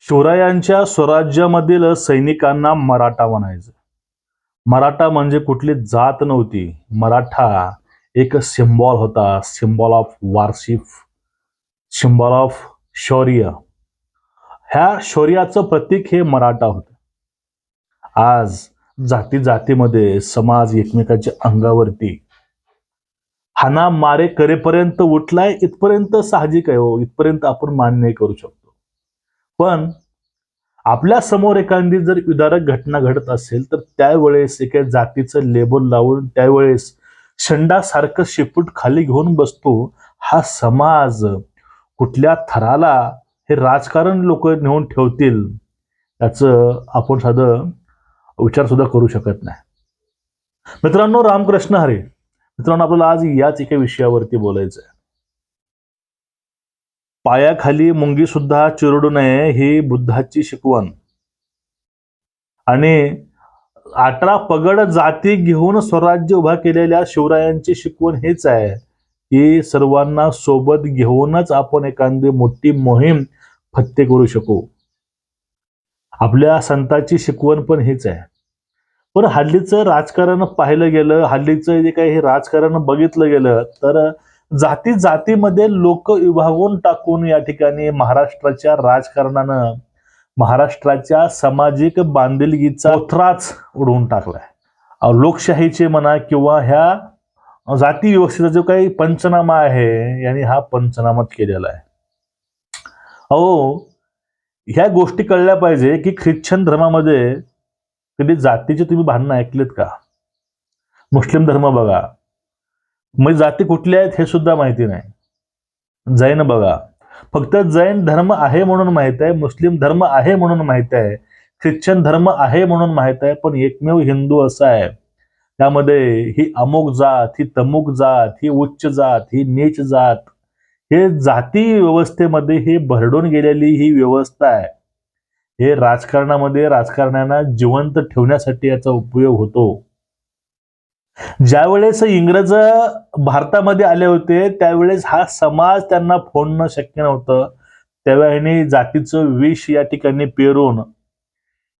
शिवरायांच्या स्वराज्यामधील सैनिकांना मराठा म्हणायचं. मराठा म्हणजे कुठली जात नव्हती. मराठा एक सिम्बॉल होता. सिम्बॉल ऑफ वारशिफ सिम्बॉल ऑफ शौर्य. ह्या शौर्याचं प्रतीक हे मराठा होतं. आज जाती जातीमध्ये समाज एकमेकाच्या अंगावरती. हाना मारे करेपर्यंत उठलाय इथपर्यंत साहजिक आहे हो. इथपर्यंत आपण मान्य करू शकतो. पण आपल्यासमोर एखादी जर विदारक घटना घडत असेल तर त्यावेळेस एका जातीचं लेबल लावून त्यावेळेस शंडासारखं शेपूट खाली घेऊन बसतो हा समाज कुठल्या थराला हे राजकारण लोक नेऊन ठेवतील याचं आपण साधं विचार सुद्धा करू शकत नाही. मित्रांनो रामकृष्ण हरे मित्रांनो आपल्याला आज याच एका विषयावरती बोलायचं आहे पायाखाली मुंगी सुद्धा चिरडू नये ही बुद्धाची शिकवण. आणि अठरा पगड जाती घेऊन स्वराज्य उभा केलेल्या शिवरायांची शिकवण हेच आहे की सर्वांना सोबत घेऊनच आपण एखादी मोठी मोहीम फत्ते करू शकू. आपल्या संताची शिकवण पण हेच आहे. पण हल्लीचं राजकारण पाहिलं गेलं हल्लीचं जे काही हे राजकारण बघितलं गेलं तर जाती जातीमध्ये लोक विभागून टाकून या ठिकाणी महाराष्ट्राच्या राजकारणानं महाराष्ट्राच्या सामाजिक बांधिलकीचा ओथराच उडवून टाकलाय. लोकशाहीचे म्हणा किंवा ह्या जाती व्यवस्थेचा जो काही पंचनामा आहे यांनी हा पंचनामाच केलेला आहे. अहो ह्या गोष्टी कळल्या पाहिजे की ख्रिश्चन धर्मामध्ये कधी जातीचे तुम्ही भांडणं ऐकलेत का? मुस्लिम धर्म बघा. म्हणजे जाती कुठल्या आहेत हे सुद्धा माहिती नाही. जैन बघा. फक्त जैन धर्म आहे म्हणून माहीत आहे मुस्लिम धर्म आहे म्हणून माहीत आहे ख्रिश्चन धर्म आहे म्हणून माहीत आहे पण एकमेव हिंदू असा आहे. त्यामध्ये ही अमुक जात ही तमुक जात ही उच्च जात ही नीच जात हे जाती व्यवस्थेमध्ये ही भरडून गेलेली ही व्यवस्था आहे. हे राजकारणामध्ये राजकारण्यांना जिवंत ठेवण्यासाठी याचा उपयोग होतो. ज्यावेळेस इंग्रज भारतामध्ये आले होते त्यावेळेस हा समाज त्यांना फोडणं शक्य नव्हतं. त्यावेळी जातीचं विष या ठिकाणी पेरून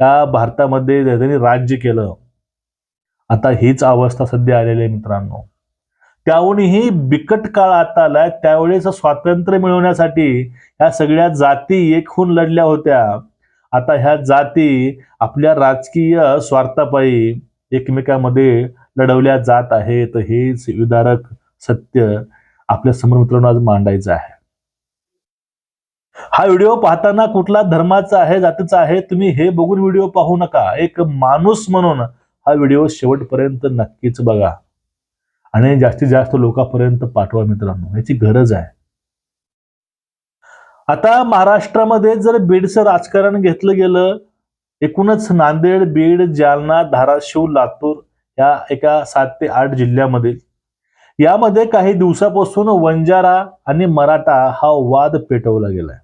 या भारतामध्ये त्यांनी राज्य केलं. आता हीच अवस्था सध्या आलेली आहे मित्रांनो. त्याहूनही बिकट काळ आता आलाय त्यावेळेस स्वातंत्र्य मिळवण्यासाठी ह्या सगळ्या जाती एक होऊन लढल्या होत्या. आता ह्या जाती आपल्या राजकीय स्वार्थापायी एकमेकांमध्ये लढवल्या जात आहेत हेच विदारक सत्य आपल्यासमोर मित्रांनो आज मांडायचं आहे. हा व्हिडिओ पाहताना कुठला धर्माचा आहे जातीचा आहे तुम्ही हे बघून व्हिडिओ पाहू नका. एक माणूस म्हणून हा व्हिडिओ शेवटपर्यंत नक्कीच बघा. आणि जास्तीत जास्त लोकांपर्यंत पाठवा मित्रांनो याची गरज आहे. आता महाराष्ट्रामध्ये जर बीडचं राजकारण घेतलं गेलं एकूणच नांदेड बीड जालना धाराशिव लातूर या एका सात ते आठ जिल्ह्यामध्ये. यामध्ये काही दिवसापासून वंजारा आणि मराठा हा वाद पेटवला गेलाय.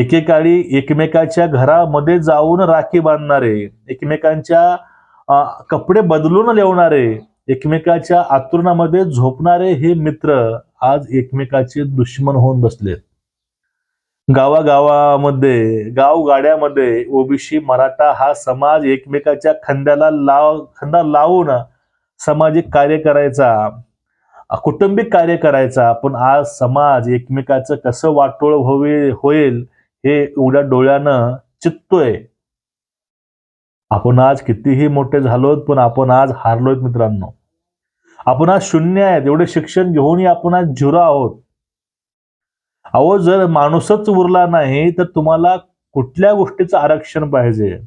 एकेकाळी एकमेकाच्या घरामध्ये जाऊन राखी बांधणारे एकमेकांच्या कपडे बदलून लेवणारे एकमेकाच्या आतुरणामध्ये झोपणारे हे मित्र आज एकमेकाचे दुश्मन होऊन बसलेत. गावागावामध्ये गावगाड्यामध्ये ओबीसी मराठा हा समाज एकमेकाच्या खांद्याला लाव खांदा लावून सामाजिक कार्य करायचा कौटुंबिक कार्य करायचा. पण आज समाज एकमेकाचं कसं वाटोळ होईल होईल हे उघड्या डोळ्यानं चित्तोय. आपण आज कितीही मोठे झालोत पण आपण आज हारलोय मित्रांनो. आपण आज शून्य आहेत एवढे शिक्षण घेऊनही आपण आज झुरा आहोत. अहो जर माणूसच उरला नाही तर तुम्हाला कुठल्या गोष्टीचं आरक्षण पाहिजे?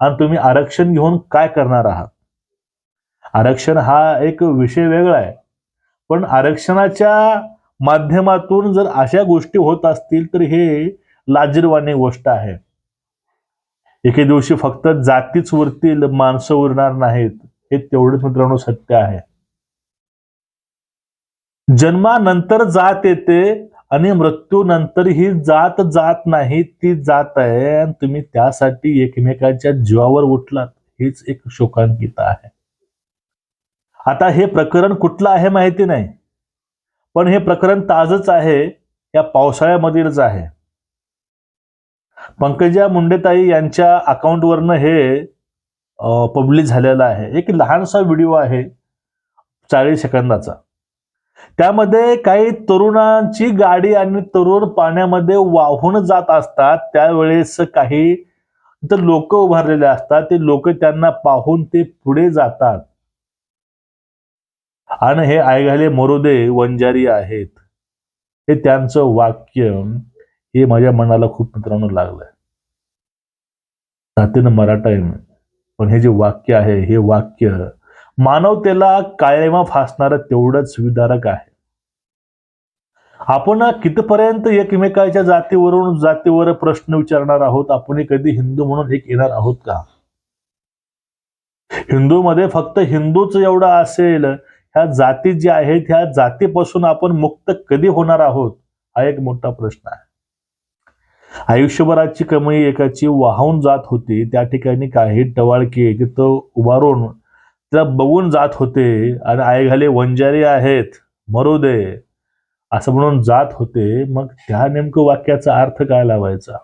आणि तुम्ही आरक्षण घेऊन काय करणार आहात? आरक्षण हा एक विषय वेगळा आहे. पण आरक्षणाच्या माध्यमातून जर अशा गोष्टी होत असतील तर हे लाजीरवाणी गोष्ट आहे. एके दिवशी फक्त जातीच उरतील माणसं उरणार नाहीत हे तेवढंच मित्रांनो सत्य आहे. जन्मानंतर जात येते आणि मृत्यूनंतर ही जात जात नाही ती जात आहे आणि तुम्ही त्यासाठी एकमेकांच्या जीवावर उठलात. हीच एक शोकांकिता आहे. आता हे प्रकरण कुठलं आहे माहिती नाही. पण हे प्रकरण ताजच आहे या पावसाळ्यामधीलच आहे. पंकजा मुंडेताई यांच्या अकाउंटवरनं हे पब्लिश झालेलं आहे. एक लहानसा व्हिडिओ आहे चाळीस सेकंदाचा. त्यामध्ये काही तरुणांची गाडी आणि तरुण पाण्यामध्ये वाहून जात असतात. त्यावेळेस काही तर लोक उभारलेले असतात. ते लोक त्यांना पाहून ते पुढे जातात. आणि हे ऐकायले मोरोदे वंजारी आहेत. हे त्यांचं वाक्य हे माझ्या मनाला खूप मित्रांनो लागलंय. जातीनं मराठा पण हे जे वाक्य आहे हे वाक्य मानवतेला कायमा फासणारं तेवढंच विदारक आहे. आपण कितपर्यंत एकमेकाच्या जातीवरून जातीवर प्रश्न विचारणार आहोत? आपण कधी हिंदू म्हणून एक येणार आहोत का? हिंदूमध्ये फक्त हिंदूच एवढा असेल. ह्या जाती ज्या आहेत ह्या जातीपासून आपण मुक्त कधी होणार आहोत? हा एक मोठा प्रश्न आहे. आयुष्यभराची कमाई एकाची वाहून जात होती. त्या ठिकाणी काही टवाळकी तिथं उभारून त्याला बघून जात होते. आणि आयघाले वंजारी आहेत मरू दे. असं म्हणून जात होते. मग त्या नेमकं वाक्याचा अर्थ काय लावायचा?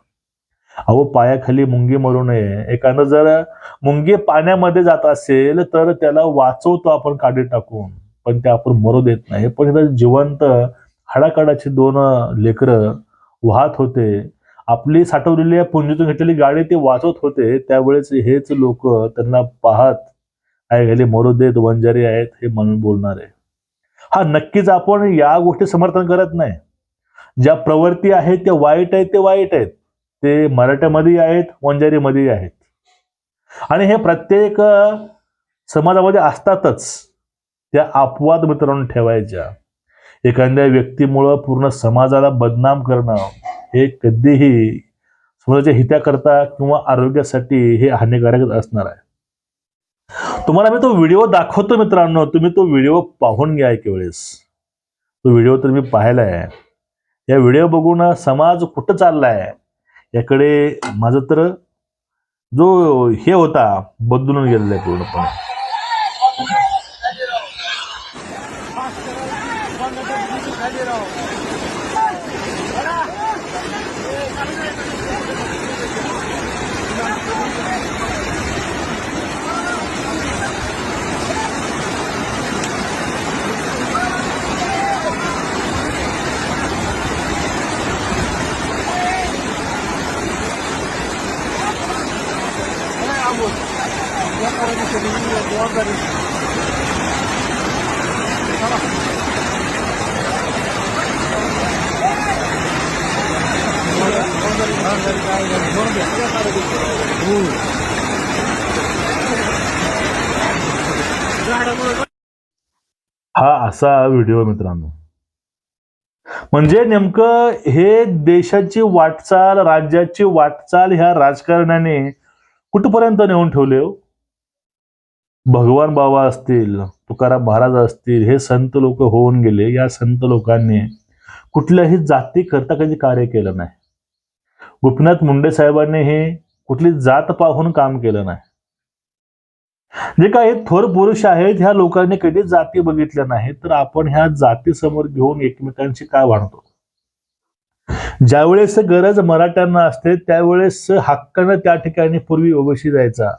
अहो पायाखाली मुंगी मरू नये. एखादं जर मुंगी पाण्यामध्ये जात असेल तर त्याला वाचवतो आपण काढी टाकून. पण ते आपण मरू देत नाही. पण इथं जिवंत हाडाकाडाची दोन लेकरं वाहत होते. आपली साठवलेली पुंजीतून घेतलेली गाडी ते वाचवत होते. त्यावेळेस हेच लोक त्यांना पाहत आहे. गेले मरू वंजारी आहेत हे म्हणून बोलणार आहे. हा नक्कीच आपण या गोष्टी समर्थन करत नाही. ज्या प्रवृत्ती आहेत त्या वाईट आहेत ते वाईट आहेत. ते मराठ्यामध्ये आहेत वंजारीमध्ये आहेत. आणि हे प्रत्येक समाजामध्ये असतातच. त्या अपवाद मित्रांनो ठेवायच्या. एखाद्या व्यक्तीमुळं पूर्ण समाजाला बदनाम करणं हे कधीही समाजाच्या हिताकरता किंवा आरोग्यासाठी हे हानिकारक असणार आहे. तुम्हाला मी तो व्हिडिओ दाखवतो मित्रांनो. तुम्ही तो व्हिडिओ पाहून घ्या एक वेळेस. तो व्हिडिओ तर मी आहे या व्हिडिओ बघून समाज कुठं चाललाय? याकडे माझं तर जो हे होता बदलून गेलेला आहे पूर्णपणे. हा असा व्हिडिओ मित्रांनो. म्हणजे नेमकं हे देशाची वाटचाल राज्याची वाटचाल ह्या राजकारण्याने कुठपर्यंत नेऊन ठेवले हो? भगवान बाबा असतील तुकाराम महाराज असतील हे संत लोक होऊन गेले. या संत लोकांनी कुठल्याही जाती करता कधी कार्य केलं नाही. गोपीनाथ मुंडे साहेबांनी हे कुठली जात पाहून काम केलं नाही. जे काही थोर पुरुष आहेत ह्या लोकांनी कधी जाती बघितल्या नाही तर आपण ह्या जाती समोर घेऊन एकमेकांशी काय भांडतो? ज्यावेळेस गरज मराठ्यांना असते त्यावेळेस हक्कानं त्या ठिकाणी पूर्वी ओबीसी जायचा.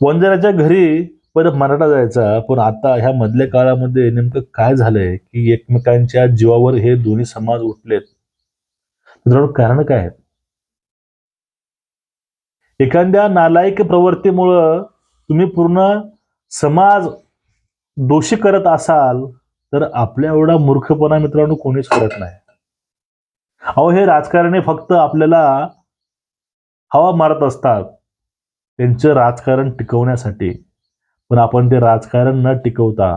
वंजाराच्या घरी परत मराठा जायचा पण आता ह्या मधल्या काळामध्ये नेमकं काय झालंय की एकमेकांच्या जीवावर हे दोन्ही समाज उठलेत? मित्रांनो कारण काय आहेत? एखाद्या नालायक प्रवृत्तीमुळं तुम्ही पूर्ण समाज दोषी करत असाल तर आपल्या एवढा मूर्खपणा मित्रांनो कोणीच करत नाही. अहो हे राजकारणी फक्त आपल्याला हवा मारत असतात. त्यांचं राजकारण टिकवण्यासाठी. पण आपण ते राजकारण न टिकवता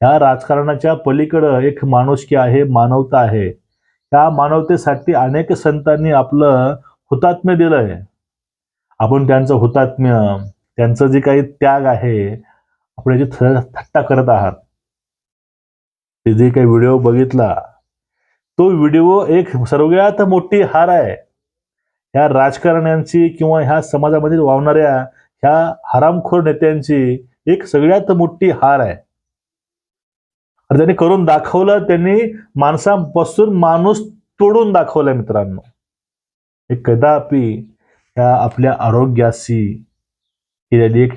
ह्या राजकारणाच्या पलीकडं एक माणुसकी आहे मानवता आहे. त्या मानवतेसाठी अनेक संतांनी आपलं हुतात्म्य दिलंय. आपण त्यांचं हुतात्म्य त्यांचं जे काही त्याग आहे आपण याची थट्टा करत आहात. ते जे काही व्हिडिओ बघितला तो व्हिडिओ एक सर्वात मोठी हार आहे. ह्या राजकारण्यांची किंवा ह्या समाजामध्ये वावणाऱ्या ह्या हरामखोर नेत्यांची एक सगळ्यात मोठी हार आहे. आणि त्यांनी करून दाखवलं त्यांनी माणसापासून माणूस तोडून दाखवलंय मित्रांनो. हे कदापि या आपल्या आरोग्याशी केलेली एक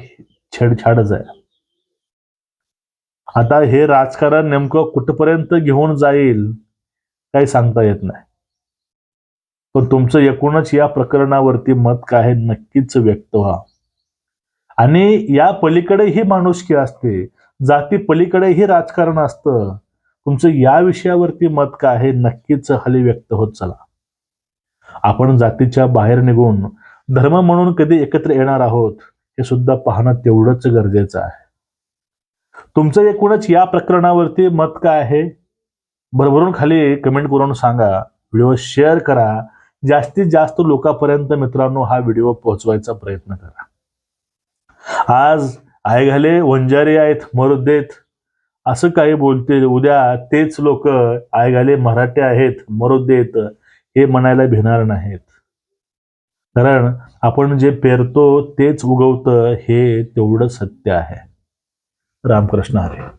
छेडछाडच आहे. आता हे राजकारण नेमकं कुठपर्यंत घेऊन जाईल काही सांगता येत नाही. पण तुमचं एकूणच या प्रकरणावरती मत काय नक्कीच व्यक्त व्हा. आणि या पलीकडे ही माणुसकी असते. जाती पलीकडे ही राजकारण असतं. तुमचं या विषयावरती मत काय आहे नक्कीच हली व्यक्त होत चला. आपण जातीच्या बाहेर निघून धर्म म्हणून कधी एकत्र येणार आहोत हे सुद्धा पाहणं तेवढंच गरजेचं आहे. तुमचं एकूणच या प्रकरणावरती मत काय आहे? भरभरून खाली कमेंट करून सांगा. व्हिडिओ शेअर करा. जास्तीत जास्त लोकांपर्यंत मित्रांनो हा व्हिडिओ पोहोचवायचा प्रयत्न करा. आज आयघाले वंजारी आहेत मरुदेत असं काही बोलतील. उद्या तेच लोक आयघाले मराठे आहेत मरुदेत हे म्हणायला भिणार नाहीत. कारण आपण जे पेरतो तेच उगवतं हे तेवढं सत्य आहे. रामकृष्ण हरे.